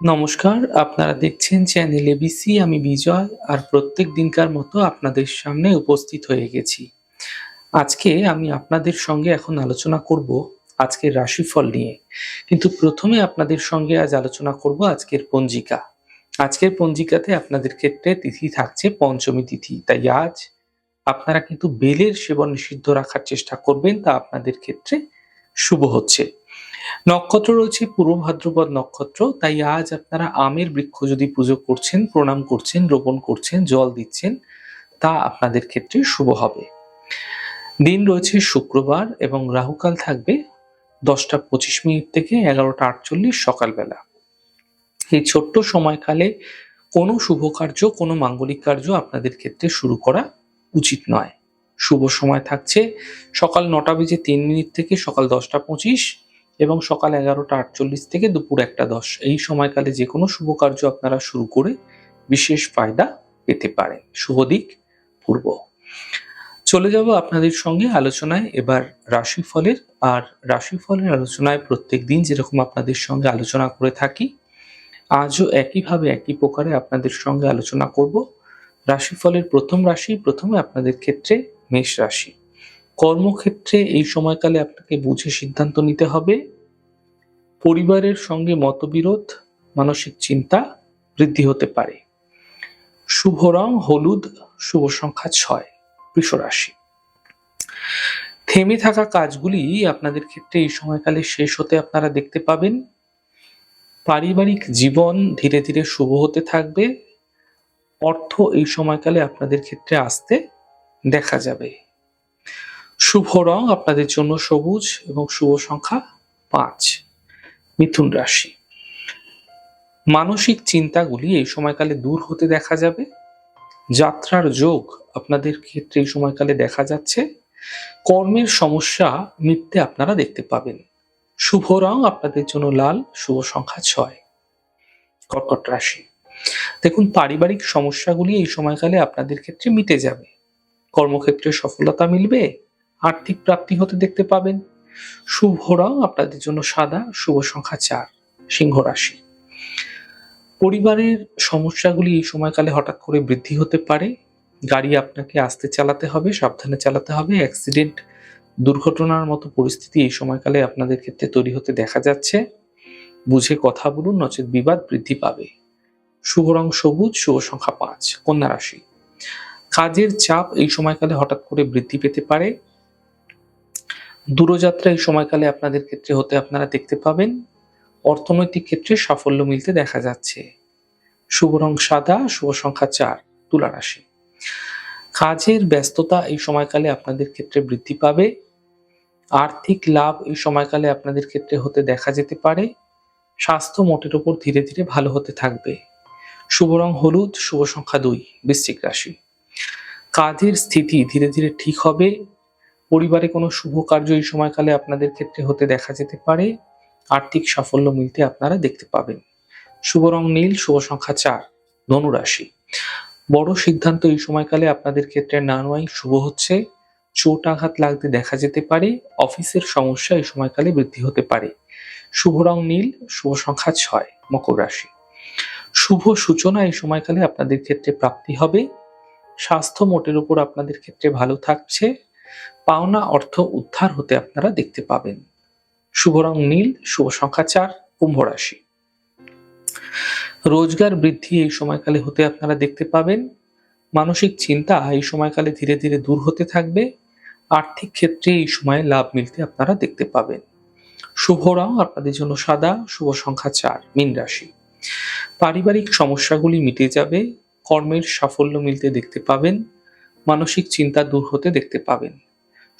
নমস্কার, আপনারা দেখছেন চ্যানেল এবিসি আমি বিজয়, আর প্রত্যেক দিনকার মতো আপনাদের সামনে উপস্থিত হয়ে গেছি। আজকে আমি আপনাদের সঙ্গে এখন আলোচনা করব আজকের রাশিফল নিয়ে। কিন্তু প্রথমে আপনাদের সঙ্গে আজ আলোচনা করব আজকের পঞ্জিকা। আজকের পঞ্জিকাতে আপনাদের ক্ষেত্রে তিথি থাকছে পঞ্চমী তিথি। তাই আজ আপনারা কিন্তু বেলের সেবন নিষিদ্ধ রাখার চেষ্টা করবেন, তা আপনাদের ক্ষেত্রে শুভ হচ্ছে। নক্ষত্র রয়েছে পূর্ব ভাদ্রপদ নক্ষত্র, তাই আজ আপনারা আমের বৃক্ষ যদি পুজো করছেন, প্রণাম করছেন, রোপণ করছেন, জল দিচ্ছেন, তা আপনাদের ক্ষেত্রে শুভ হবে। দিন রয়েছে শুক্রবার এবং রাহুকাল থাকবে দশটা পঁচিশ মিনিট থেকে এগারোটা আটচল্লিশ সকালবেলা। এই ছোট্ট সময়কালে কোনো শুভ কার্য, কোনো মাঙ্গলিক কার্য আপনাদের ক্ষেত্রে শুরু করা উচিত নয়। শুভ সময় থাকছে সকাল নটা বেজে তিন মিনিট থেকে সকাল দশটা পঁচিশ এবং সকাল এগারোটা আটচল্লিশ থেকে দুপুর একটা দশ। এই সময়কালে যে কোনো শুভ কার্য আপনারা শুরু করে বিশেষ ফায়দা পেতে পারেন। শুভ দিক, পূর্ব। চলে যাব আপনাদের সঙ্গে আলোচনায়। এবার রাশিফলের আর রাশিফলের আলোচনায় প্রত্যেক দিন যেরকম আপনাদের সঙ্গে আলোচনা করে থাকি, আজও একইভাবে একই প্রকারে আপনাদের সঙ্গে আলোচনা করব। রাশিফলের প্রথম রাশি, প্রথমে আপনাদের ক্ষেত্রে মেষ রাশি। কর্মক্ষেত্রে এই সময়কালে আপনাকে বুঝে সিদ্ধান্ত নিতে হবে। পরিবারের সঙ্গে মতবিরোধ, মানসিক চিন্তা বৃদ্ধি হতে পারে। শুভ রং, হলুদ, শুভ সংখ্যা ছয় বৃষ থেমে থাকা কাজগুলি আপনাদের ক্ষেত্রে এই সময়কালে শেষ হতে আপনারা দেখতে পাবেন। পারিবারিক জীবন ধীরে ধীরে শুভ হতে থাকবে। অর্থ এই সময়কালে আপনাদের ক্ষেত্রে আসতে দেখা যাবে। শুভ রং আপনাদের জন্য সবুজ এবং শুভ সংখ্যা পাঁচ, মিথুন রাশি। মানসিক চিন্তাগুলি এই সময়কালে দূর হতে দেখা যাবে। যাত্রার যোগ আপনাদের ক্ষেত্রে এই সময়কালে দেখা যাচ্ছে। কর্মের সমস্যা মিটতে আপনারা দেখতে পাবেন। শুভ রং আপনাদের জন্য লাল, শুভ সংখ্যা ছয়, কর্কট রাশি। দেখুন, পারিবারিক সমস্যাগুলি এই সময়কালে আপনাদের ক্ষেত্রে মিটে যাবে। কর্মক্ষেত্রে সফলতা মিলবে আর্থিক প্রাপ্তি হতে দেখতে পাবেন। শুভ রং আপনাদের জন্য সাদা, শুভ সংখ্যা চার, সিংহ রাশি। পরিবারের সমস্যাগুলি এই সময়কালে হঠাৎ করে বৃদ্ধি হতে পারে। গাড়ি আপনাকে আস্তে চালাতে হবে, সাবধানে চালাতে হবে। অ্যাক্সিডেন্ট, দুর্ঘটনার মতো পরিস্থিতি এই সময়কালে আপনাদের ক্ষেত্রে তৈরি হতে দেখা যাচ্ছে। বুঝে কথা বলুন, নচেত বিবাদ বৃদ্ধি পাবে। শুভ রং সবুজ, শুভ সংখ্যা পাঁচ, কন্যা রাশি। কাজের চাপ এই সময়কালে হঠাৎ করে বৃদ্ধি পেতে পারে। দূরযাত্রা এই সময়কালে আপনাদের ক্ষেত্রে হতে আপনারা দেখতে পাবেন, অর্থনৈতিক ক্ষেত্রে সাফল্য মিলতে দেখা যাচ্ছে। শুভ রং সাদা, শুভ সংখ্যা চার, তুলা রাশি। কাজের ব্যস্ততা এই সময়কালে আপনাদের ক্ষেত্রে বৃদ্ধি পাবে। আর্থিক লাভ এই সময়কালে আপনাদের ক্ষেত্রে হতে দেখা যেতে পারে। স্বাস্থ্য মোটের ওপর ধীরে ধীরে ভালো হতে থাকবে। শুভ রং হলুদ, শুভ সংখ্যা দুই, বৃশ্চিক রাশি। কাজের স্থিতি ধীরে ধীরে ঠিক হবে। পরিবারে কোনো শুভ কার্য এই সময়কালে আপনাদের ক্ষেত্রে হতে দেখা যেতে পারে। আর্থিক সাফল্য মিলতে আপনারা দেখতে পাবেন। শুভ রং নীল, শুভ সংখ্যা চার ধনুরাশি বড় সিদ্ধান্ত এই সময়কালে আপনাদের ক্ষেত্রে না শুভ হচ্ছে। চোট আঘাত লাগতে দেখা যেতে পারে। অফিসের সমস্যা এই সময়কালে বৃদ্ধি হতে পারে। শুভ রং নীল, শুভ সংখ্যা ছয়, মকর রাশি। শুভ সূচনা এই সময়কালে আপনাদের ক্ষেত্রে প্রাপ্তি হবে। স্বাস্থ্য মোটের উপর আপনাদের ক্ষেত্রে ভালো থাকছে। পাওনা অর্থ উদ্ধার হতে আপনারা দেখতে পাবেন। শুভ রং নীল, শুভ সংখ্যা চার, কুম্ভ রাশি। রোজগার বৃদ্ধি এই সময়কালে হতে আপনারা দেখতে পাবেন। মানসিক চিন্তা এই সময়কালে ধীরে ধীরে দূর হতে থাকবে। আর্থিক ক্ষেত্রে এই সময়ে লাভ মিলতে আপনারা দেখতে পাবেন। শুভ রং আপনাদের জন্য সাদা, শুভ সংখ্যা চার, মীন রাশি। পারিবারিক সমস্যাগুলি মিটে যাবে, কর্মের সাফল্য মিলতে দেখতে পাবেন, মানসিক চিন্তা দূর হতে দেখতে পাবেন।